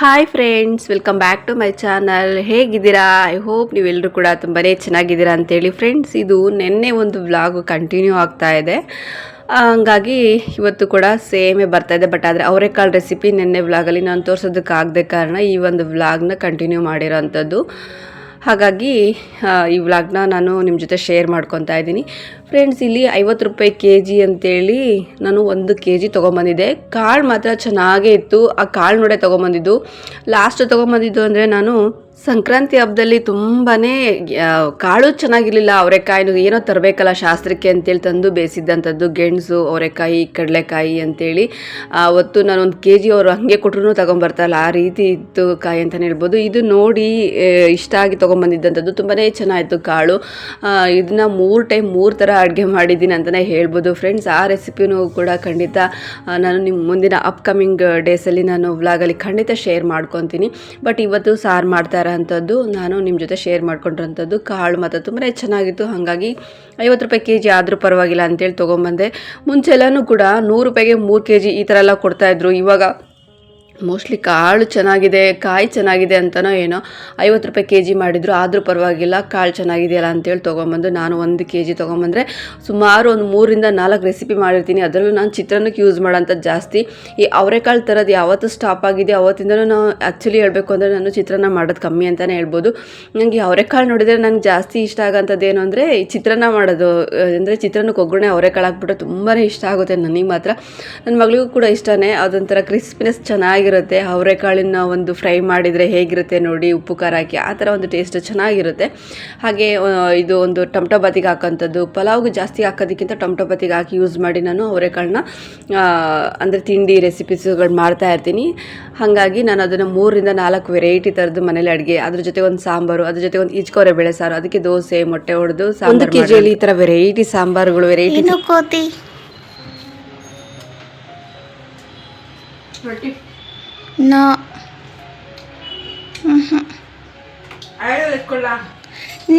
Hi friends welcome back to my channel ಹೇಗಿದ್ದೀರಾ? I hope ನೀವೆಲ್ಲರೂ ಕೂಡ ತುಂಬಾ ಚೆನ್ನಾಗಿದ್ದೀರಾ ಅಂತೇಳಿ ಫ್ರೆಂಡ್ಸ್ ಇದು ನಿನ್ನೆ ಒಂದು ವ್ಲಾಗ್ ಕಂಟಿನ್ಯೂ ಆಗ್ತಾ ಇದೆ. ಹಂಗಾಗಿ ಇವತ್ತು ಕೂಡ ಸೇಮೇ ಬರ್ತಾ ಇದೆ ಬಟ್ ಆದರೆ ಅವರೆಕಾಳು ರೆಸಿಪಿ ನಿನ್ನೆ ವ್ಲಾಗಲ್ಲಿ ನಾನು ತೋರಿಸೋದಕ್ಕಾಗದೆ ಕಾರಣ ಈ ಒಂದು ವ್ಲಾಗ್ನ ಕಂಟಿನ್ಯೂ ಮಾಡಿರೋವಂಥದ್ದು ಹಾಗಾಗಿ ಈ ವ್ಲಾಗ್ನ ನಾನು ನಿಮ್ಮ ಜೊತೆ ಶೇರ್ ಮಾಡ್ಕೊತಾ ಇದ್ದೀನಿ. ಫ್ರೆಂಡ್ಸ್ ಇಲ್ಲಿ ಐವತ್ತು ರೂಪಾಯಿ ಕೆ ಜಿ ಅಂತೇಳಿ ನಾನು ಒಂದು ಕೆ ಜಿ ತೊಗೊಂಬಂದಿದ್ದೆ. ಕಾಳು ಮಾತ್ರ ಚೆನ್ನಾಗೇ ಇತ್ತು. ಆ ಕಾಳು ನೋಡೇ ತೊಗೊಂಬಂದಿದ್ದು. ಲಾಸ್ಟ್ ತೊಗೊಂಬಂದಿದ್ದು ಅಂದರೆ ನಾನು ಸಂಕ್ರಾಂತಿ ಹಬ್ಬದಲ್ಲಿ ತುಂಬಾ ಕಾಳು ಚೆನ್ನಾಗಿರಲಿಲ್ಲ. ಅವರೆಕಾಯಿನೂ ಏನೋ ತರಬೇಕಲ್ಲ ಶಾಸ್ತ್ರಕ್ಕೆ ಅಂತೇಳಿ ತಂದು ಬೇಯಿಸಿದ್ದಂಥದ್ದು, ಗೆಣಸು, ಅವರೆಕಾಯಿ, ಕಡಲೆಕಾಯಿ ಅಂತೇಳಿ. ಅವತ್ತು ನಾನು ಒಂದು ಕೆ ಜಿ ಅವರು ಹಾಗೆ ಕೊಟ್ಟರು ತೊಗೊಂಬರ್ತಾರಲ್ಲ, ಆ ರೀತಿ ಇತ್ತು ಕಾಯಿ ಅಂತಲೇ ಹೇಳ್ಬೋದು. ಇದು ನೋಡಿ ಇಷ್ಟ ಆಗಿ ತೊಗೊಂಬಂದಿದ್ದಂಥದ್ದು ತುಂಬಾ ಚೆನ್ನಾಗಿತ್ತು ಕಾಳು. ಇದನ್ನ ಮೂರು ಟೈಮ್ ಮೂರು ಥರ ಅಡುಗೆ ಮಾಡಿದ್ದೀನಿ ಅಂತಲೇ ಹೇಳ್ಬೋದು. ಫ್ರೆಂಡ್ಸ್, ಆ ರೆಸಿಪಿನೂ ಕೂಡ ಖಂಡಿತ ನಾನು ನಿಮ್ಮ ಮುಂದಿನ ಅಪ್ಕಮಿಂಗ್ ಡೇಸಲ್ಲಿ ನಾನು ವ್ಲಾಗಲ್ಲಿ ಖಂಡಿತ ಶೇರ್ ಮಾಡ್ಕೊತೀನಿ. ಬಟ್ ಇವತ್ತು ಸಾರು ಮಾಡ್ತಾ ಇರೋಂಥದ್ದು ನಾನು ನಿಮ್ಮ ಜೊತೆ ಶೇರ್ ಮಾಡ್ಕೊಂಡಿರೋಂಥದ್ದು, ಕಾಳು ಮಾತ್ರ ತುಂಬಾ ಚೆನ್ನಾಗಿತ್ತು. ಹಾಗಾಗಿ ಐವತ್ತು ರೂಪಾಯಿ ಕೆ ಜಿ ಆದರೂ ಪರವಾಗಿಲ್ಲ ಅಂತೇಳಿ ತೊಗೊಂಬಂದೆ. ಮುಂಚೆಲ್ಲನೂ ಕೂಡ ನೂರು ರೂಪಾಯಿಗೆ ಮೂರು ಕೆ ಜಿ ಈ ಥರ ಎಲ್ಲ ಕೊಡ್ತಾಯಿದ್ರು ಇವಾಗ ಮೋಸ್ಟ್ಲಿ ಕಾಳು ಚೆನ್ನಾಗಿದೆ, ಕಾಯಿ ಚೆನ್ನಾಗಿದೆ ಅಂತನೋ ಏನೋ ಐವತ್ತು ರೂಪಾಯಿ ಕೆ ಜಿ ಮಾಡಿದ್ರು, ಆದರೂ ಪರವಾಗಿಲ್ಲ, ಕಾಳು ಚೆನ್ನಾಗಿದೆಯಲ್ಲ ಅಂತೇಳಿ ತೊಗೊಂಬಂದು ನಾನು ಒಂದು ಕೆ ಜಿ ತೊಗೊಂಬಂದರೆ ಸುಮಾರು ಒಂದು ಮೂರಿಂದ ನಾಲ್ಕು ರೆಸಿಪಿ ಮಾಡಿರ್ತೀನಿ. ಅದರಲ್ಲೂ ನಾನು ಚಿತ್ರಾನ್ನಕ್ಕೆ ಯೂಸ್ ಮಾಡೋಂಥದ್ದು ಜಾಸ್ತಿ. ಈ ಅವರೆಕಾಳು ಥರದ್ದು ಯಾವತ್ತು ಸ್ಟಾಪ್ ಆಗಿದೆ. ಅವತ್ತಿಂದನೂ ನಾವು ಆ್ಯಕ್ಚುಲಿ ಹೇಳಬೇಕು ಅಂದರೆ ನಾನು ಚಿತ್ರಾನ್ನ ಮಾಡೋದು ಕಮ್ಮಿ ಅಂತಲೇ ಹೇಳ್ಬೋದು. ನನಗೆ ಅವರೆಕಾಳು ನೋಡಿದರೆ ನನಗೆ ಜಾಸ್ತಿ ಇಷ್ಟ ಆಗೋಂಥದ್ದು ಏನು ಅಂದರೆ ಈ ಚಿತ್ರಾನ್ನ ಮಾಡೋದು, ಅಂದರೆ ಚಿತ್ರಾನ್ನಕ್ಕೆ ಒಗ್ಗರಣೆ ಅವರೆಕಾಳು ಹಾಕ್ಬಿಟ್ರೆ ತುಂಬಾ ಇಷ್ಟ ಆಗುತ್ತೆ ನನಗೆ ಮಾತ್ರ. ನನ್ನ ಮಗಳಿಗೂ ಕೂಡ ಇಷ್ಟನೇ. ಅದೊಂಥರ ಕ್ರಿಸ್ಪಿನೆಸ್ ಚೆನ್ನಾಗಿರುತ್ತೆ. ಅವರೆಕಾಳಿನ ಒಂದು ಫ್ರೈ ಮಾಡಿದರೆ ಹೇಗಿರುತ್ತೆ ನೋಡಿ ಉಪ್ಪು ಖಾರ ಹಾಕಿ ಆ ಥರ ಒಂದು ಟೇಸ್ಟ್ ಚೆನ್ನಾಗಿರುತ್ತೆ. ಹಾಗೆ ಇದು ಒಂದು ಟೊಮಟೊ ಬಾತಿಗೆ ಹಾಕೋಂಥದ್ದು ಪಲಾವ್ಗೆ ಜಾಸ್ತಿ ಹಾಕೋದಕ್ಕಿಂತ ಟೊಮಟೊ ಬಾತಿಗೆ ಹಾಕಿ ಯೂಸ್ ಮಾಡಿ ನಾನು ಅವರೆಕಾಳನ್ನ ಅಂದರೆ ತಿಂಡಿ ರೆಸಿಪೀಸ್ಗಳು ಮಾಡ್ತಾ ಇರ್ತೀನಿ. ಹಾಗಾಗಿ ನಾನು ಅದನ್ನು ಮೂರರಿಂದ ನಾಲ್ಕು ವೆರೈಟಿ ಥರದ್ದು ಮನೇಲಿ ಅಡುಗೆ. ಅದ್ರ ಜೊತೆ ಒಂದು ಸಾಂಬಾರು ಅದ್ರ ಜೊತೆ ಒಂದು ಈಜ್ಕೋರೆ ಬೇಳೆ ಸಾರು ಅದಕ್ಕೆ ದೋಸೆ ಮೊಟ್ಟೆ ಹೊಡೆದು ಒಂದು ಕೆ ಜಿಯಲ್ಲಿ ಈ ಥರ ವೆರೈಟಿ ಸಾಂಬಾರುಗಳು ವೆರೈಟಿ ಕೋತಿ. No.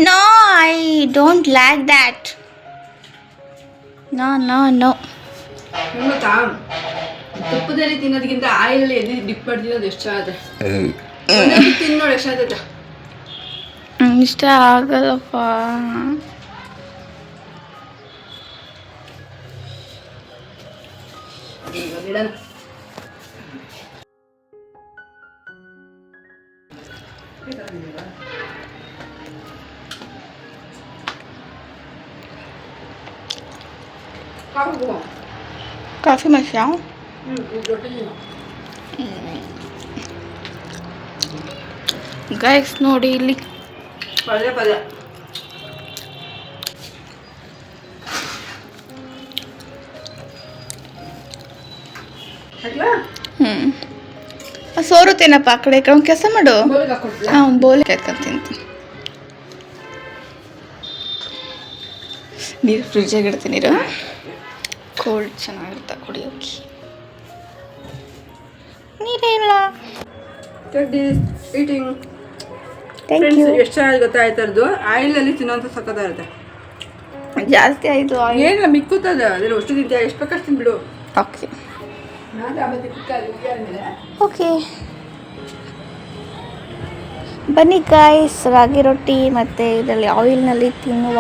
No I don't like that no no no. ಗೊತ್ತಾ ತುಪ್ಪದಲ್ಲಿ ತಿನ್ನೋದಕ್ಕಿಂತ ಆಯಿಲಲ್ಲಿ ಎದ್ದು ಡಿಪ್ ಮಾಡಿ ತಿನ್ನೋದು ಎಷ್ಟು ಚೆನ್ನಾಗುತ್ತೆ ತಿನ್ನೋಡು ಎಷ್ಟು ಚೆನ್ನಾಗೈತೆ. ಇಷ್ಟ ಆಗಲ್ಲಪ್ಪ. ಇವಾಗ ಕಾಫಿ ಇದು ಗೈಸ್ ನೋಡಿ ಇಲ್ಲಿ ಪಲ್ಯ ಪಲ್ಯ ಹ್ಞೂ ಸೋರುತ್ತೇನಪ್ಪ ಆ ಕಡೆ ಕಡೆ ಕೆಲಸ ಮಾಡು. ಹಾಂ ಬೋಲಿ ಕಾಯ್ಕೊಂಡು ತಿಂತೀನಿ. ನೀರು ಫ್ರಿಜ್ಜಾಗ ಇಡ್ತೀನಿ ನೀರು ಕೋಲ್ಡ್ ಚೆನ್ನಾಗಿರುತ್ತೆ ಕುಡಿಯೋಕೆ. ನೀರೇ ಇಲ್ಲ ಈಟಿಂಗ್ ಎಷ್ಟು ಚೆನ್ನಾಗಿ ಗೊತ್ತಾಯ್ತರದು ಆಯಿಲಲ್ಲಿ ತಿನ್ನೋಂಥ ಸಕ್ಕತ್ತಾಗಿರುತ್ತೆ ಜಾಸ್ತಿ ಆಯಿತು ಏನಿಲ್ಲ ಮಿಕ್ಕುತ್ತದೆ. ಅದರಲ್ಲಿ ಅಷ್ಟು ತಿಂತೀಯ ಎಷ್ಟು ಬೇಕಷ್ಟು ತಿನ್ಬಿಡು. ಓಕೆ. ಓಕೆ. ಬನ್ನಿ ಗಾಯ್ಸ್ ರಾಗಿ ರೊಟ್ಟಿ ಮತ್ತು ಇದರಲ್ಲಿ ಆಯಿಲ್ನಲ್ಲಿ ತಿನ್ನುವ.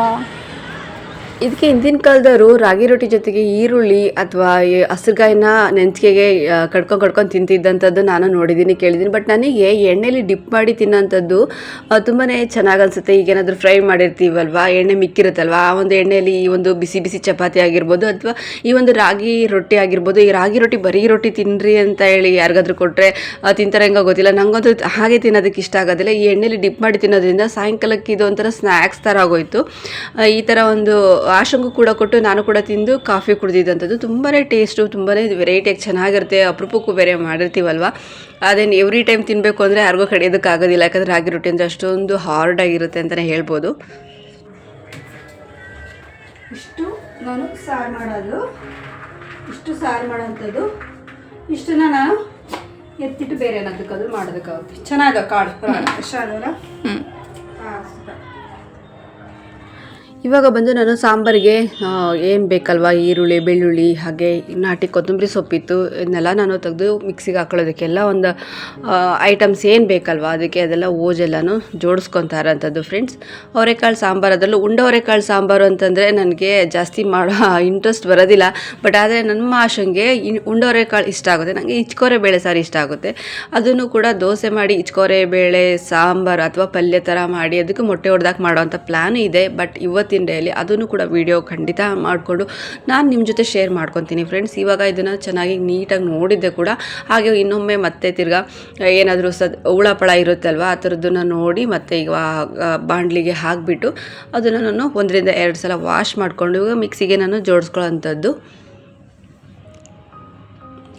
ಇದಕ್ಕೆ ಹಿಂದಿನ ಕಾಲದವರು ರಾಗಿ ರೊಟ್ಟಿ ಜೊತೆಗೆ ಈರುಳ್ಳಿ ಅಥವಾ ಹಸಿರುಗಾಯಿನ ನೆಂಚಿಗೆಗೆ ಕಡ್ಕೊಂಡು ಕಡ್ಕೊಂಡು ತಿಂತಿದ್ದಂಥದ್ದು ನಾನು ನೋಡಿದ್ದೀನಿ, ಕೇಳಿದ್ದೀನಿ. ಬಟ್ ನನಗೆ ಎಣ್ಣೆಲಿ ಡಿಪ್ ಮಾಡಿ ತಿನ್ನೋಂಥದ್ದು ತುಂಬಾ ಚೆನ್ನಾಗಿ ಅನಿಸುತ್ತೆ. ಈಗ ಏನಾದರೂ ಫ್ರೈ ಮಾಡಿರ್ತೀವಲ್ವಾ, ಎಣ್ಣೆ ಮಿಕ್ಕಿರುತ್ತಲ್ವ, ಆ ಒಂದು ಎಣ್ಣೆಯಲ್ಲಿ ಈ ಒಂದು ಬಿಸಿ ಬಿಸಿ ಚಪಾತಿ ಆಗಿರ್ಬೋದು ಅಥವಾ ಈ ಒಂದು ರಾಗಿ ರೊಟ್ಟಿ ಆಗಿರ್ಬೋದು, ಈ ರಾಗಿ ರೊಟ್ಟಿ ಬರೀ ರೊಟ್ಟಿ ತಿನ್ನಿರಿ ಅಂತ ಹೇಳಿ ಯಾರಿಗಾದ್ರೂ ಕೊಟ್ಟರೆ ತಿಂತಾರೆ ಹೆಂಗೋ ಗೊತ್ತಿಲ್ಲ. ನನಗಂತೂ ಹಾಗೆ ತಿನ್ನೋದಕ್ಕೆ ಇಷ್ಟ ಆಗೋದಿಲ್ಲ. ಈ ಎಣ್ಣೆಲಿ ಡಿಪ್ ಮಾಡಿ ತಿನ್ನೋದ್ರಿಂದ ಸಾಯಂಕಾಲಕ್ಕೆ ಇದು ಒಂಥರ ಸ್ನ್ಯಾಕ್ಸ್ ಥರ ಆಗೋಯ್ತು. ಈ ಥರ ಒಂದು ಆಶಂಗೂ ಕೂಡ ಕೊಟ್ಟು ನಾನು ಕೂಡ ತಿಂದು ಕಾಫಿ ಕುಡಿದಿದ್ದಂಥದ್ದು ತುಂಬಾ ಟೇಸ್ಟು ತುಂಬಾ ವೆರೈಟಿಯಾಗಿ ಚೆನ್ನಾಗಿರುತ್ತೆ. ಅಪರೂಪಕ್ಕೂ ಬೇರೆ ಮಾಡಿರ್ತೀವಲ್ವ? ಅದೇನು ಎವ್ರಿ ಟೈಮ್ ತಿನ್ನಬೇಕು ಅಂದರೆ ಯಾರಿಗೂ ಕಡಿಯೋದಕ್ಕಾಗೋದಿಲ್ಲ ಯಾಕಂದರೆ ರಾಗಿ ರೊಟ್ಟಿ ಅಂದರೆ ಅಷ್ಟೊಂದು ಹಾರ್ಡ್ ಆಗಿರುತ್ತೆ ಅಂತಲೇ ಹೇಳ್ಬೋದು. ಇಷ್ಟು ನಾನು ಸಾರು ಮಾಡೋದು. ಇಷ್ಟು ಸಾರು ಮಾಡೋಂಥದ್ದು. ಇಷ್ಟನ್ನ ನಾನು ಎತ್ತಿಟ್ಟು ಬೇರೆ ಏನಾದಕ್ಕಾದ್ರೂ ಮಾಡೋದಕ್ಕಾಗುತ್ತೆ. ಚೆನ್ನಾಗ ಕಾಳು? ಹಾಂ ಹ್ಞೂ ಇವಾಗ ಬಂದು ನಾನು ಸಾಂಬಾರಿಗೆ ಏನು ಬೇಕಲ್ವ? ಈರುಳ್ಳಿ, ಬೆಳ್ಳುಳ್ಳಿ, ಹಾಗೆ ನಾಟಿ ಕೊತ್ತಂಬರಿ ಸೊಪ್ಪಿತ್ತು, ಇದನ್ನೆಲ್ಲ ನಾನು ತೆಗೆದು ಮಿಕ್ಸಿಗೆ ಹಾಕೊಳ್ಳೋದಕ್ಕೆಲ್ಲ ಒಂದು ಐಟಮ್ಸ್ ಏನು ಬೇಕಲ್ವ? ಅದಕ್ಕೆ ಅದೆಲ್ಲ ಓಜೆಲ್ಲನೂ ಜೋಡಿಸ್ಕೊತಾ ಫ್ರೆಂಡ್ಸ್ ಅವರೆಕಾಳು ಸಾಂಬಾರು, ಅದರಲ್ಲೂ ಉಂಡವರೆಕಾಳು ಸಾಂಬಾರು ಅಂತಂದರೆ ನನಗೆ ಜಾಸ್ತಿ ಮಾಡೋ ಇಂಟ್ರೆಸ್ಟ್ ಬರೋದಿಲ್ಲ. ಬಟ್ ಆದರೆ ನನ್ನ ಮಾಷಂಗೆ ಉಂಡವರೆಕಾಳು ಇಷ್ಟ ಆಗುತ್ತೆ. ನನಗೆ ಇಚ್ಕೋರೆ ಬೇಳೆ ಸಾರು ಇಷ್ಟ ಆಗುತ್ತೆ. ಅದನ್ನು ಕೂಡ ದೋಸೆ ಮಾಡಿ ಇಚ್ಕೋರೆ ಬೇಳೆ, ಸಾಂಬಾರು ಅಥವಾ ಪಲ್ಯ ಥರ ಮಾಡಿ ಅದಕ್ಕೆ ಮೊಟ್ಟೆ ಹೊಡೆದಾಕ ಮಾಡೋವಂಥ ಪ್ಲ್ಯಾನ್ ಇದೆ. ಬಟ್ ಇವತ್ತಿನ ಡೇಲಿ ಅದನ್ನು ಕೂಡ ವಿಡಿಯೋ ಖಂಡಿತ ಮಾಡಿಕೊಂಡು ನಾನು ನಿಮ್ಮ ಜೊತೆ ಶೇರ್ ಮಾಡ್ಕೊತೀನಿ ಫ್ರೆಂಡ್ಸ್ ಇವಾಗ ಇದನ್ನು ಚೆನ್ನಾಗಿ ನೀಟಾಗಿ ನೋಡಿದ್ದೆ ಕೂಡ. ಹಾಗೆ ಇನ್ನೊಮ್ಮೆ ಮತ್ತೆ ತಿರ್ಗಾ, ಏನಾದರೂ ಸದ್ ಹುಳಪಳ ಇರುತ್ತಲ್ವ, ಆ ಥರದ್ದನ್ನು ನೋಡಿ ಮತ್ತೆ ಈಗ ಬಾಂಡ್ಲಿಗೆ ಹಾಕಿಬಿಟ್ಟು ಅದನ್ನು ನಾನು ಒಂದರಿಂದ ಎರಡು ಸಲ ವಾಶ್ ಮಾಡಿಕೊಂಡು ಇವಾಗ ಮಿಕ್ಸಿಗೆ ನಾನು ಜೋಡಿಸ್ಕೊಳ್ಳೋಂಥದ್ದು.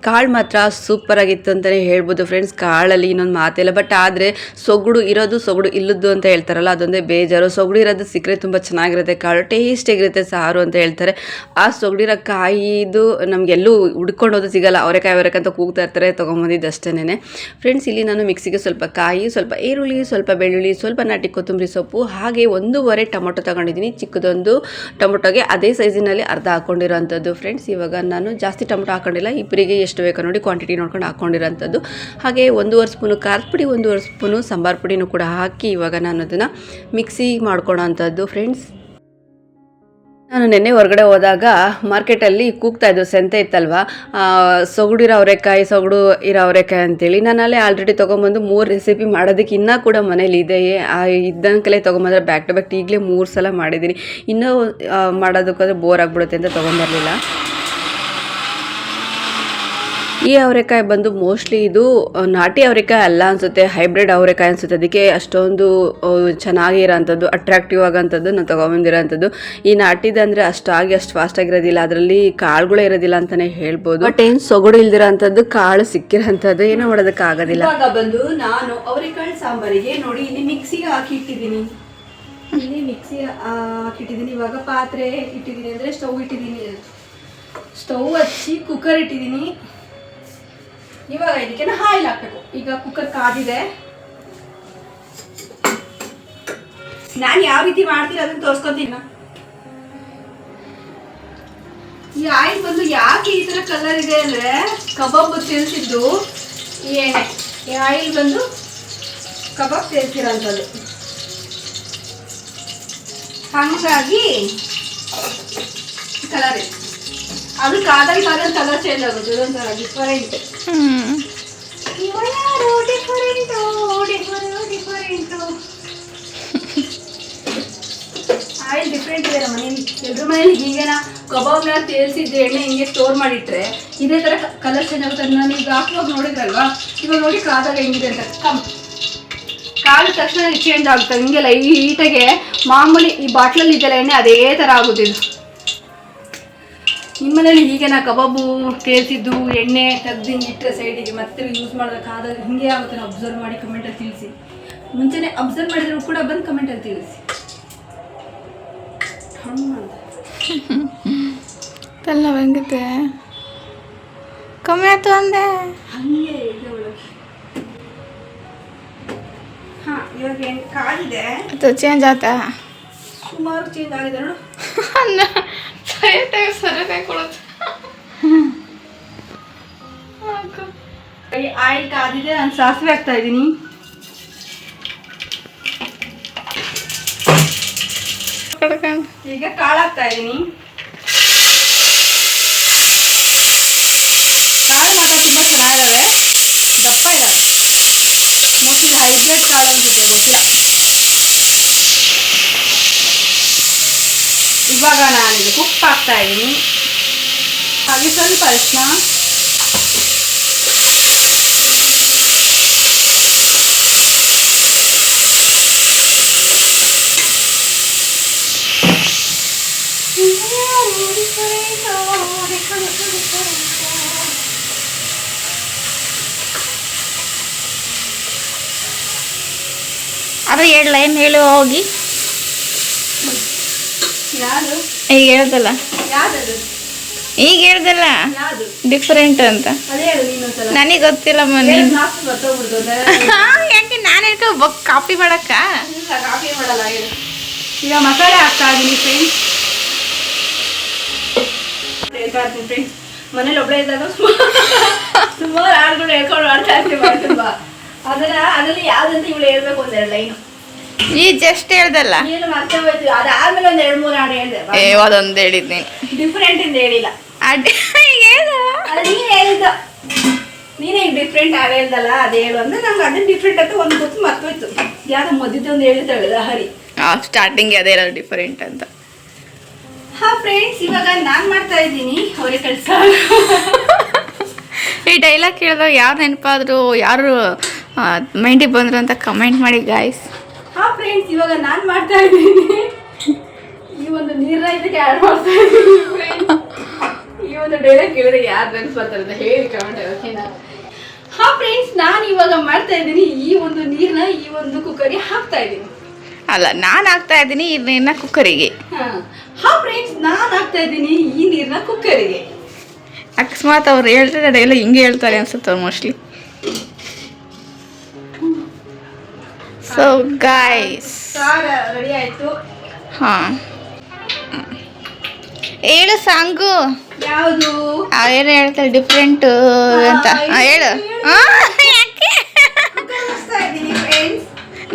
ಕಾಳು ಮಾತ್ರ ಸೂಪರ್ ಆಗಿತ್ತು ಅಂತಲೇ ಹೇಳ್ಬೋದು ಫ್ರೆಂಡ್ಸ್ ಕಾಳಲ್ಲಿ ಇನ್ನೊಂದು ಮಾತಿಲ್ಲ ಬಟ್ ಆದರೆ ಸೊಗಡು ಇರೋದು ಸೊಗಡು ಇಲ್ಲದ್ದು ಅಂತ ಹೇಳ್ತಾರಲ್ಲ, ಅದೊಂದೇ ಬೇಜಾರು. ಸೊಗಡು ಇರೋದು ಸಿಕ್ಕರೆ ತುಂಬ ಚೆನ್ನಾಗಿರುತ್ತೆ ಕಾಳು ಟೇಸ್ಟಿಯಾಗಿರುತ್ತೆ ಸಾರು ಅಂತ ಹೇಳ್ತಾರೆ. ಆ ಸೊಗಡಿರೋ ಕಾಯಿದು ನಮಗೆಲ್ಲೂ ಹುಡ್ಕೊಂಡೋದು ಸಿಗಲ್ಲ, ಅವರೆಕಾಯಿ ಅವರೆಕಾಯಿ ಅಂತ ಕೂಗ್ತಾ ಇರ್ತಾರೆ, ತೊಗೊಂಬಂದಿದ್ದು ಅಷ್ಟೇನೆ. ಫ್ರೆಂಡ್ಸ್ ಇಲ್ಲಿ ನಾನು ಮಿಕ್ಸಿಗೆ ಸ್ವಲ್ಪ ಕಾಯಿ, ಸ್ವಲ್ಪ ಈರುಳ್ಳಿ, ಸ್ವಲ್ಪ ಬೆಳ್ಳುಳ್ಳಿ, ಸ್ವಲ್ಪ ನಾಟಿ ಕೊತ್ತಂಬರಿ ಸೊಪ್ಪು, ಹಾಗೆ ಒಂದೂವರೆ ಟೊಮೊಟೊ ತಗೊಂಡಿದ್ದೀನಿ. ಚಿಕ್ಕದೊಂದು ಟೊಮೊಟೊಗೆ ಅದೇ ಸೈಜಿನಲ್ಲಿ ಅರ್ಧ ಹಾಕ್ಕೊಂಡಿರೋಂಥದ್ದು ಫ್ರೆಂಡ್ಸ್ ಇವಾಗ ನಾನು ಜಾಸ್ತಿ ಟೊಮೊಟೊ ಹಾಕೊಂಡಿಲ್ಲ ಇಬ್ಬರಿಗೆ ಎಷ್ಟು ಬೇಕೋ ನೋಡಿ ಕ್ವಾಂಟಿಟಿ ನೋಡ್ಕೊಂಡು ಹಾಕ್ಕೊಂಡಿರೋಂಥದ್ದು ಹಾಗೆ ಒಂದೂವರೆ ಸ್ಪೂನು ಖಾರದ ಪುಡಿ, ಒಂದೂವರೆ ಸ್ಪೂನು ಸಾಂಬಾರು ಪುಡಿನೂ ಕೂಡ ಹಾಕಿ ಇವಾಗ ನಾನು ಅದನ್ನು ಮಿಕ್ಸಿ ಮಾಡ್ಕೊಳ್ಳೋ ಅಂಥದ್ದು ಫ್ರೆಂಡ್ಸ್ ನಾನು ನಿನ್ನೆ ಹೊರಗಡೆ ಹೋದಾಗ ಮಾರ್ಕೆಟಲ್ಲಿ ಕೂಗ್ತಾ ಇದ್ದು ಸೆಂತೆ ಇತ್ತಲ್ವ? ಸೊಗಡಿರೋ ಅವರೆಕಾಯಿ, ಸೊಗಡು ಇರೋ ಅವರೆಕಾಯಿ ಅಂತೇಳಿ ನಾನು ಅಲ್ಲೇ ಆಲ್ರೆಡಿ ತೊಗೊಂಬಂದು ಮೂರು ರೆಸಿಪಿ ಮಾಡೋದಕ್ಕೆ ಇನ್ನೂ ಕೂಡ ಮನೇಲಿ ಇದೆ. ಆ, ಇದ್ದಂಕಲೇ ತೊಗೊಂಬಂದ್ರೆ ಬ್ಯಾಕ್ ಟು ಬ್ಯಾಕ್ ಈಗಲೇ ಮೂರು ಸಲ ಮಾಡಿದ್ದೀನಿ. ಇನ್ನೂ ಮಾಡೋದಕ್ಕಾದ್ರೆ ಬೋರ್ ಆಗಿಬಿಡುತ್ತೆ ಅಂತ ತೊಗೊಂಬರಲಿಲ್ಲ. ಈ ಅವರೆಕಾಯಿ ಬಂದು ಮೋಸ್ಟ್ಲಿ ಇದು ನಾಟಿ ಅವರೆಕಾಯಿ ಅಲ್ಲ ಅನ್ಸುತ್ತೆ ಹೈಬ್ರಿಡ್ ಅವರೆಕಾಯಿ ಅನ್ಸುತ್ತೆ. ಅದಕ್ಕೆ ಅಷ್ಟೊಂದು ಚೆನ್ನಾಗಿ ಚೆನ್ನಾಗಿರೋಂಥದ್ದು ಅಟ್ರಾಕ್ಟಿವ್ ಆಗೋಂಥದ್ದು ನಾನು ತೊಗೊಂಬಂದಿರೋಂಥದ್ದು. ಈ ನಾಟಿದಂದ್ರೆ ಅಷ್ಟಾಗಿ ಅಷ್ಟು ಫಾಸ್ಟ್ ಆಗಿರೋದಿಲ್ಲ. ಅದರಲ್ಲಿ ಕಾಳುಗಳೇ ಇರೋದಿಲ್ಲ ಅಂತಾನೆ ಹೇಳ್ಬೋದು. ಬಟ್ ಏನು ಸೊಗಡು ಇಲ್ದಿರೋ ಅಂಥದ್ದು ಕಾಳು ಸಿಕ್ಕಿರೋಂಥದ್ದು ಏನೋ ಮಾಡೋದಕ್ಕಾಗೋದಿಲ್ಲ ಇವಾಗ ಬಂದು ನಾನು ಅವರೆಕಾಳು ಸಾಂಬಾರಿಗೆ ನೋಡಿ ಇಲ್ಲಿ ಮಿಕ್ಸಿಗೆ ಹಾಕಿ ಇಟ್ಟಿದ್ದೀನಿ. ಇಲ್ಲಿ ಮಿಕ್ಸಿ ಹಾಕಿಟ್ಟಿದ್ದೀನಿ. ಇವಾಗ ಪಾತ್ರೆ ಇಟ್ಟಿದ್ದೀನಿ ಅಂದರೆ ಸ್ಟವ್ ಇಟ್ಟಿದ್ದೀನಿ. ಸ್ಟವ್ ಹಚ್ಚಿ ಕುಕ್ಕರ್ ಇಟ್ಟಿದ್ದೀನಿ. ಇವಾಗ ಇದಕ್ಕೆ ಆಯಿಲ್ ಹಾಕ್ಬೇಕು. ಈಗ ಕುಕ್ಕರ್ ಕಾದಿದೆ. ನಾನು ಯಾವ ರೀತಿ ಮಾಡ್ತೀನಿ ಅದನ್ನ ತೋರಿಸ್ಕೊತೀನಿ. ಈ ಆಯಿಲ್ ಬಂದು ಯಾಕೆ ಈ ತರ ಕಲರ್ ಇದೆ ಅಂದ್ರೆ ಕಬಾಬ್ ತಿಳ್ಸಿದ್ದು ಏನೇ? ಈ ಆಯಿಲ್ ಬಂದು ಕಬಾಬ್ ಸೇರಿಸಿರೋಂಥದ್ದು ಹಾಗಾಗಿ ಕಲರ್ ಇದೆ. ಅದು ಕಾದಲ್ಲಿ ಕಾದಲ್ಲಿ ಕಲರ್ ಚೇಂಜ್ ಆಗುತ್ತೆ. ಇದೊಂಥರ ಡಿಫರೆಂಟ್ ಹ್ಮ್ ಇವ ಯಾರು ಡಿಫರೆಂಟು ಡಿಫರೆಂಟು ಇದೆ ನಮ್ಮ ಮನೇಲಿ. ಎಲ್ರ ಮನೇಲಿ ಹೀಗೇನ ಕಬಾಬ್ನ ತೇಲ್ಸಿದ್ದ, ಎಣ್ಣೆ ಹಿಂಗೆ ಸ್ಟೋರ್ ಮಾಡಿಟ್ರೆ ಇದೇ ಥರ ಕಲರ್ ಚೇಂಜ್ ಆಗುತ್ತೆ. ನಾನು ಈಗ ಹಾಕುವಾಗ ನೋಡಿದ್ರಲ್ವಾ? ಇವಾಗ ನೋಡಿ ಕಾದಾಗ ಹೆಂಗಿದೆ ಅಂತ. ಕಮ್ ಕಾದ ತಕ್ಷಣ ಚೇಂಜ್ ಆಗುತ್ತೆ. ಹಿಂಗೆ ಲೈಟಾಗೆ ಮಾಮೂಲಿ ಈ ಬಾಟ್ಲಲ್ಲಿ ಇದೆಲ್ಲ ಎಣ್ಣೆ ಅದೇ ಥರ ಆಗುತ್ತೆ ಇದು ನಿಮ್ಮ ಮನೇಲಿ ಹೀಗೆ ನಾ ಕಬಾಬು ಕೇಳ್ತಿದ್ದು ಎಣ್ಣೆ ತೆಗ್ದು ಹಿಂಗೆ ಇಟ್ಟರೆ ಸೈಡಿಗೆ ಮತ್ತೆ ಯೂಸ್ ಮಾಡೋದಕ್ಕಾದ ಹಿಂಗೆ ಆಗುತ್ತೆ ಅಬ್ಸರ್ವ್ ಮಾಡಿ ಕಮೆಂಟಲ್ಲಿ ತಿಳಿಸಿ. ಮುಂಚೆನೆ ಅಬ್ಸರ್ವ್ ಮಾಡಿದ್ರು ಕೂಡ ಬಂದು ಕಮೆಂಟಲ್ಲಿ ತಿಳಿಸಿ. ಎಲ್ಲ ಹೆಂಗಿದೆ ಕಮ್ಮಿ ಆಯ್ತು ಅಂದೆ. ಹಂಗೆ ಹಾಂ ಇವಾಗ ಏನು ಅದು ಚೇಂಜ್ ಆಯ್ತಾ? ಸುಮಾರು ಚೇಂಜ್ ಆಗಿದೆ ನೋಡು. ಸರಿಯಾಗಿ ಕೊಡುತ್ತೆ ಈ ಆಯಿಲ್ ಕಾದಿದೆ ನಾನು ಸಾಸಿವೆ ಹಾಕ್ತಾ ಇದ್ದೀನಿ ಕಡ್ಕೊಂಡು ಈಗ ಕಾಳು ಹಾಕ್ತಾ ಇದ್ದೀನಿ ಕಾಳು ಮಾತ್ರ ತುಂಬ ಚೆನ್ನಾಗಿದ್ದಾವೆ ದಪ್ಪ ಇದ್ದಾವೆ ಮೋಸ್ಟ್ಲಿ ಹೈಬ್ರಿಡ್ ಕಾಳು ಅನ್ಸುತ್ತೆ ಗೊತ್ತಿಲ್ಲ ಇವಾಗ ನಾನು ಇದಕ್ಕೆ ಉಪ್ಪು ಹಾಕ್ತಾ ಇದ್ದೀನಿ ಹಾಗೆ ಸ್ವಲ್ಪ ಅರಿಶಿನ ಅದು ಎರಡು ಲೈನ್ ಹೇಳು ಹೋಗಿ ಯಾವುದು ಈಗ ಹೇಳ್ದಲ್ಲ? ಈಗ ಹೇಳ್ದಲ್ಲ? ಯಾರು ಡಿಫ್ರೆಂಟ್ ಅಂತ. ನನಗೆ ಗೊತ್ತಿಲ್ಲ ಮನೆ ಯಾಕೆ ನಾನು ಹೇಳ್ಕೊ ಕಾಪಿ ಮಾಡಕ್ಕ? ಕಾಫಿ ಮಾಡಲ್ಲ ಹೇಳು. ಈಗ ಮಸಾಲೆ ಹಾಕ್ತಾ ಇದ್ದೀನಿ ಫ್ರೆಂಡ್ಸ್ ಹೇಳ್ತಾ ಇರ್ತೀನಿ ಫ್ರೆಂಡ್ಸ್ ಮನೇಲಿ ಒಬ್ಬಳೇ ಇದ್ದಾಗ ಸುಮಾರು ಹಾಡುಗಳು ಹೇಳ್ಕೊಂಡು ಆಡ್ತಾ ಇರ್ತೀವಿ ಅದನ್ನ ಅದರಲ್ಲಿ ಯಾವ್ದಂತ ಇವಳು ಹೇಳ್ಬೇಕು ಒಂದೆರಡು ಲೈನು ಈ ಜಸ್ಟ್ ಹೇಳ್ದಲ್ಲ. ಅದೊಂದು ಹೇಳಿದ್. ನೀನು ಡಿಫ್ರೆಂಟ್ ಇಂದ ಹೇಳಿಲ್ಲ. ನೀನ್ ಈಗ ಡಿಫ್ರೆಂಟ್ ಆಗ ಹೇಳ್ದಲ್ಲ ಅದು ಹೇಳು ಅಂದ್ರೆ ನಂಗೆ ಅದನ್ನ ಡಿಫ್ರೆಂಟ್ ಅಂತ ಒಂದು ಗೊತ್ತು ಮರ್ತೋಯ್ತು ಯಾವ್ದು ಮದ್ದಿದ್ದ ಒಂದು ಹೇಳ್ತಾಳೆ ಹರಿ. ಸ್ಟಾರ್ಟಿಂಗ್ ಅದೇ ಇರೋದು ಡಿಫರೆಂಟ್ ಅಂತ. ಹಾ ಫ್ರೆಂಡ್ಸ್ ಇವಾಗ ನಾನು ಮಾಡ್ತಾ ಇದ್ದೀನಿ. ಅವರೇ ಕೆಲಸ ಈ ಡೈಲಾಗ್ ಕೇಳಿದಾಗ ಯಾರು ನೆನಪಾದ್ರು ಯಾರು ಮೈಂಡಿಗೆ ಬಂದ್ರು ಅಂತ ಕಮೆಂಟ್ ಮಾಡಿ ಗಾಯ್ಸ್ ಹಾ ಫ್ರೆಂಡ್ಸ್ ಇವಾಗ ನಾನು ಮಾಡ್ತಾ ಇದ್ದೀನಿ. ಈ ಒಂದು ನೀರ ಇದಕ್ಕೆ ಆಡ್ ಮಾಡ್ತಾ ಇದ್ದೀನಿ. ಈ ಒಂದು ಡೈಲಾಗ್ ಕೇಳಿದ್ರೆ ಯಾರು ನೆನ್ಸ್ಬರ್ತಾರೆ ಅಂತ ಹೇಳಿ ಕಮೆಂಟ್ ಓಕೆನಾ ಹಾ ಫ್ರೆಂಡ್ಸ್ ನಾನು ಇವಾಗ ಮಾಡ್ತಾ ಇದ್ದೀನಿ ಈ ಒಂದು ನೀರನ್ನ ಈ ಒಂದು ಕುಕ್ಕರಿಗೆ ಹಾಕ್ತಾ ಇದ್ದೀನಿ. ಅಲ್ಲ ನಾನು ಹಾಕ್ತಾ ಇದ್ದೀನಿ ಇದನ್ನ ಕುಕ್ಕರಿಗೆ ಹಾ. ಹಾ ಫ್ರೆಂಡ್ಸ್ ನಾನು ಹಾಕ್ತಾ ಇದ್ದೀನಿ ಈ ನೀರನ್ನ ಕುಕ್ಕರಿಗೆ ಅಕಸ್ಮಾತ್ ಅವ್ರು ಹೇಳ್ತಾರೆ ಡೈಲಾಗ್ ಹಿಂಗೆ ಹೇಳ್ತಾರೆ ಅನ್ಸುತ್ತೆ ಅವ್ರು ಮೋಸ್ಟ್ಲಿ ಸೊ ಗಾಯ್ಸ್ ರೆಡಿ ಆಯ್ತು. ಹಾಂ. ಹೇಳು ಸಾಂಗು. ಯಾವುದು? ಏನು ಹೇಳ್ತಾರೆ? ಡಿಫ್ರೆಂಟ್ ಅಂತ. ಹೇಳು.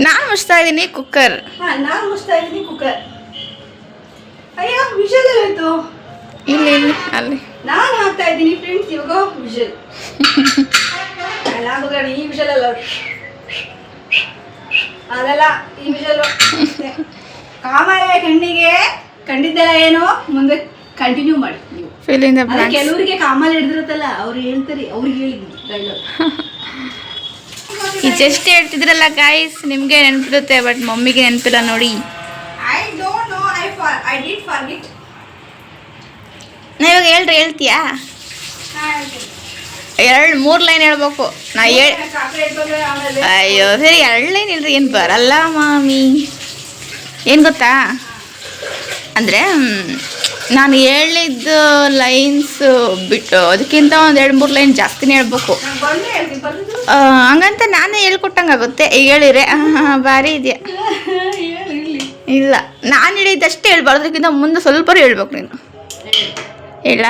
ನಾನು ಮುಚ್ತಾ ಇದ್ದೀನಿ ಕುಕ್ಕರ್ ನಾನು ಮುಚ್ತಾ ಇದ್ದೀನಿ ಕುಕ್ಕರ್ ಅಯ್ಯೋ ವಿಷಲ್ ಆಯ್ತು ಇಲ್ಲಿ ಇಲ್ಲಿ ಅಲ್ಲಿ. ನಾನು ಹಾಕ್ತಾ ಇದ್ದೀನಿ ಫ್ರೆಂಡ್ಸ್ ಇವಾಗ ವಿಷಲ್ ಈ ವಿಷಲ್ ಅಲ್ಲ. ಅದಲ್ಲ ಈ ವಿಷಯ ಕಾಮಲೆ ಕಣ್ಣಿಗೆ ಕಂಡಿದ್ದೆಲ್ಲ ಏನು? ಮುಂದೆ ಕಂಟಿನ್ಯೂ ಮಾಡಿ ನೀವು. ಕೆಲವರಿಗೆ ಕಾಮಲ್ ಹಿಡಿದಿರುತ್ತಲ್ಲ ಅವ್ರು ಹೇಳ್ತಾರೆ ಅವ್ರಿಗೆ ಹೇಳಿದ್ರು ಡೈಲಾಗ್ ಈ ಜಸ್ಟ್ ಹೇಳ್ತಿದ್ರಲ್ಲ ಗಾಯ್ಸ್ ನಿಮಗೆ ನೆನಪಿರುತ್ತೆ ಬಟ್ ಮಮ್ಮಿಗೆ ನೆನಪಿಲ್ಲ ನೋಡಿ. I don't know I for I did forget ನಾ ಇವಾಗ ಹೇಳ್ರಿ ಹೇಳ್ತೀಯಾ? ಎರಡು ಮೂರು ಲೈನ್ ಹೇಳ್ಬೇಕು. ನಾ ಹೇಳ್ ಅಯ್ಯೋ, ಸರಿ, ಎರಡು ಲೈನ್ ಇಲ್ರಿ, ಏನು ಬರಲ್ಲ ಮಾಮಿ. ಏನು ಗೊತ್ತಾ? ಅಂದರೆ ನಾನು ಹೇಳಿದ್ದ ಲೈನ್ಸ್ ಬಿಟ್ಟು ಅದಕ್ಕಿಂತ ಒಂದು ಎರಡು ಮೂರು ಲೈನ್ ಜಾಸ್ತಿನೇ ಹೇಳ್ಬೇಕು. ಹಂಗಂತ ನಾನೇ ಹೇಳ್ಕೊಟ್ಟಂಗೆ ಆಗುತ್ತೆ. ಈಗ ಹೇಳಿರೆ ಭಾರಿ ಇದೆಯಾ? ಇಲ್ಲ, ನಾನು ಹೇಳಿದ್ದಷ್ಟೇ ಹೇಳ್ಬಾರ್ದು, ಅದಕ್ಕಿಂತ ಮುಂದೆ ಸ್ವಲ್ಪ ಹೇಳ್ಬೇಕು ನೀನು. ಹೇಳ.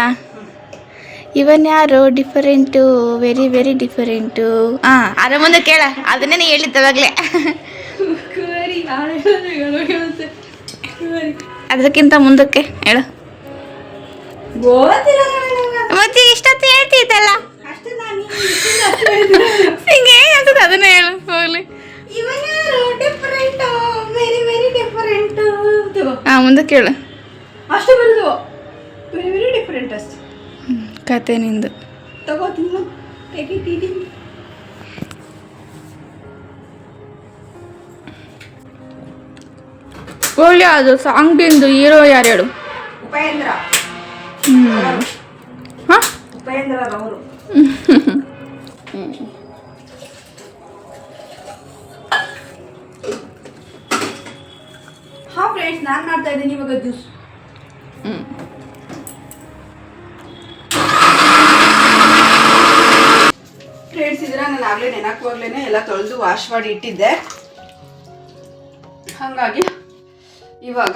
ಇವನ್ ಯಾರು? ಡಿಫರೆಂಟು ವೆರಿ ವೆರಿ ಡಿಫರೆಂಟು ಹಾಂ ಅದ್ರ ಮುಂದೆ ಕೇಳ. ಅದನ್ನೇ ನೀ ಹೇಳಿದ್ದವಾಗಲೇ ಅದಕ್ಕಿಂತ ಮುಂದಕ್ಕೆ ಹೇಳು. ಮತ್ತೆ ಇಷ್ಟೊತ್ತು ಹೇಳ್ತಿದ್ದಲ್ಲ. ಹಿಂಗೆ ಅನ್ಸುತ್ತೆ ಅದನ್ನೇ ಹೇಳು ಹೋಗ್ಲಿ. ವೆರಿ ವೆರಿ ಡಿಫರೆಂಟ್ ಹಾಂ ಮುಂದಕ್ಕೆ ಹೇಳು ಅಷ್ಟೇ ಬರುದು ವೆರಿ ವೆರಿ ಡಿಫರೆಂಟ್ ಅಷ್ಟೇ. ಕತೆ ನಿಂದು ತಗೋತೀನಿ ಒಳ್ಳೆ ಅದು ಸಾಂಗ್ಡಿಂದು ಹೀರೋ ಯಾರು ಹೇಳು ಉಪೇಂದ್ರ. ಹಾಂ? ಉಪೇಂದ್ರ ಅವರು. ಹಾ ಫ್ರೆಂಡ್ಸ್ ನಾನು ಮಾಡ್ತಾ ಇದ್ದೀನಿ ಇವಾಗ ಜ್ಯೂಸ್. ಹ್ಮ್. ಆಗಲೇ ನೆನಕುವಾಗ್ಲೇ ಎಲ್ಲ ತೊಳೆದು ವಾಶ್ ಮಾಡಿ ಇಟ್ಟಿದ್ದೆ. ಹಾಗಾಗಿ ಇವಾಗ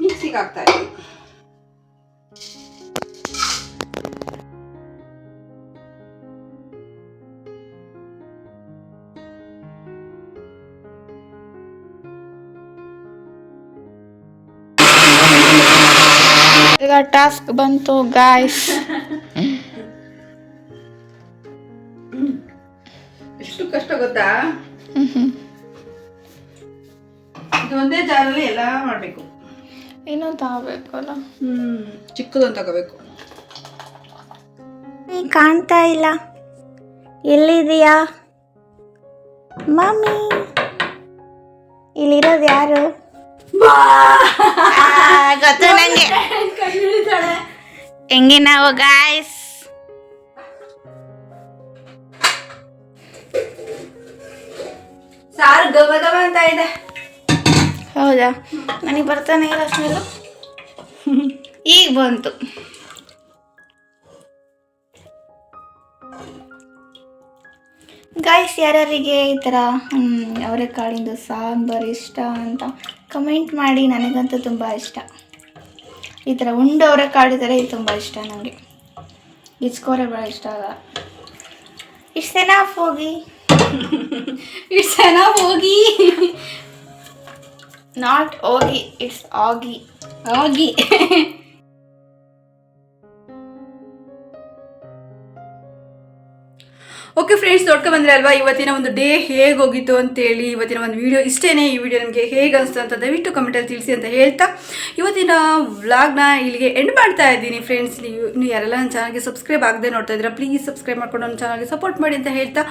ಮಿಕ್ಸಿಗೆ ಹಾಕ್ತಾ ಇದ್ದೀನಿ ಈಗ ಟಾಸ್ಕ್ ಬಂತು ಗಾಯ್ಸ್ ಗೊತ್ತಾ? ಇದು ಒಂದೇ ಜಾರಲ್ಲಿ ಎಲ್ಲ ಮಾಡಬೇಕು. ಏನೋ ತಗೋಬೇಕಲ್ಲ? ಹ್ಮ್ ಚಿಕ್ಕದೊಂದು ತಗೋಬೇಕು. ನೀ ಕಾಣ್ತಾ ಇಲ್ಲ. ಎಲ್ಲಿದೆಯಾ ಮಮ್ಮಿ. ಇಲ್ಲಿರೋದು ಯಾರು? ಗೊತ್ತು ನಂಗೆ. ಹೆಂಗೆ ನಾವು ಗಾಯ್ಸ್ ಗಮ ಇದೆ. ಹೌದಾ? ನನಗೆ ಬರ್ತಾನೆ ಇಲ್ಲ ಸ್ಮೆಲ್ಲು ಈಗ ಬಂತು. ಗಾಯ್ಸ್ ಯಾರ್ಯಾರಿಗೆ ಈ ಥರ ಅವರೆಕಾಳಿಂದು ಸಾಂಬಾರು ಇಷ್ಟ ಅಂತ ಕಮೆಂಟ್ ಮಾಡಿ, ನನಗಂತೂ ತುಂಬ ಇಷ್ಟ. ಈ ಥರ ಉಂಡು ಅವರೆಕಾಳು ಥರ ಇದು ತುಂಬ ಇಷ್ಟ ನನಗೆ ಇಚ್ಕೋರೆ ಭಾಳ ಇಷ್ಟ ಆಗಲ್ಲ ಇಷ್ಟು ಎನಾಫ್ ಹೋಗಿ ಇಟ್ಸ್ ಚೆನ್ನಾಗಿ ಹೋಗಿ ನಾಟ್ ಹೋಗಿ ಇಟ್ಸ್ ಆಗಿ ಹೋಗಿ ಓಕೆ ಫ್ರೆಂಡ್ಸ್, ನೋಡ್ಕೊ ಬಂದ್ರೆ ಅಲ್ವಾ? ಇವತ್ತಿನ ಒಂದು ಡೇ ಹೇಗೆ ಹೋಗಿತ್ತು ಅಂತೇಳಿ ಇವತ್ತಿನ ಒಂದು ವಿಡಿಯೋ ಇಷ್ಟೇ ಈ ವಿಡಿಯೋ ನಿಮಗೆ ಹೇಗೆ ಅನಿಸ್ತು ಅಂತ ದಯವಿಟ್ಟು ಕಮೆಂಟಲ್ಲಿ ತಿಳಿಸಿ ಅಂತ ಹೇಳ್ತಾ ಇವತ್ತಿನ ವ್ಲಾಗ್ನ ಇಲ್ಲಿಗೆ ಎಂಡ್ ಮಾಡ್ತಾ ಇದ್ದೀನಿ. ಫ್ರೆಂಡ್ಸ್ ನೀವು ನೀವು ಯಾರೆಲ್ಲ ನನ್ನ ಚಾನಲ್ಗೆ ಸಬ್ಸ್ಕ್ರೈಬ್ ಆಗದೆ ನೋಡ್ತಾ ಇದ್ದೀರಾ ಪ್ಲೀಸ್ ಸಬ್ಸ್ಕ್ರೈಬ್ ಮಾಡ್ಕೊಂಡು ನನ್ನ ಚಾನಲ್ಗೆ ಸಪೋರ್ಟ್ ಮಾಡಿ ಅಂತ ಹೇಳ್ತಾ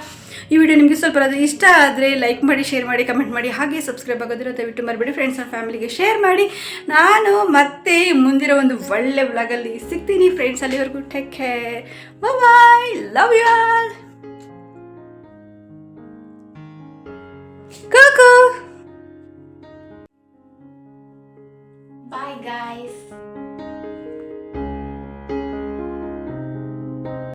ಈ ವಿಡಿಯೋ ನಿಮಗೆ ಸ್ವಲ್ಪ ಅದು ಇಷ್ಟ ಆದರೆ ಲೈಕ್ ಮಾಡಿ ಶೇರ್ ಮಾಡಿ ಕಮೆಂಟ್ ಮಾಡಿ, ಹಾಗೆ ಸಬ್ಸ್ಕ್ರೈಬ್ ಆಗೋದಿರೋ ದಯವಿಟ್ಟು ಮರಿಬೇಡಿ. ಫ್ರೆಂಡ್ಸ್ ಆ್ಯಂಡ್ ಫ್ಯಾಮಿಲಿಗೆ ಶೇರ್ ಮಾಡಿ. ನಾನು ಮತ್ತೆ ಮುಂದಿರೋ ಒಂದು ಒಳ್ಳೆ ವ್ಲಾಗಲ್ಲಿ ಸಿಗ್ತೀನಿ. ಫ್ರೆಂಡ್ಸ್ ಅಲ್ಲಿವರೆಗೂ take care bye love you all Cuckoo! Bye guys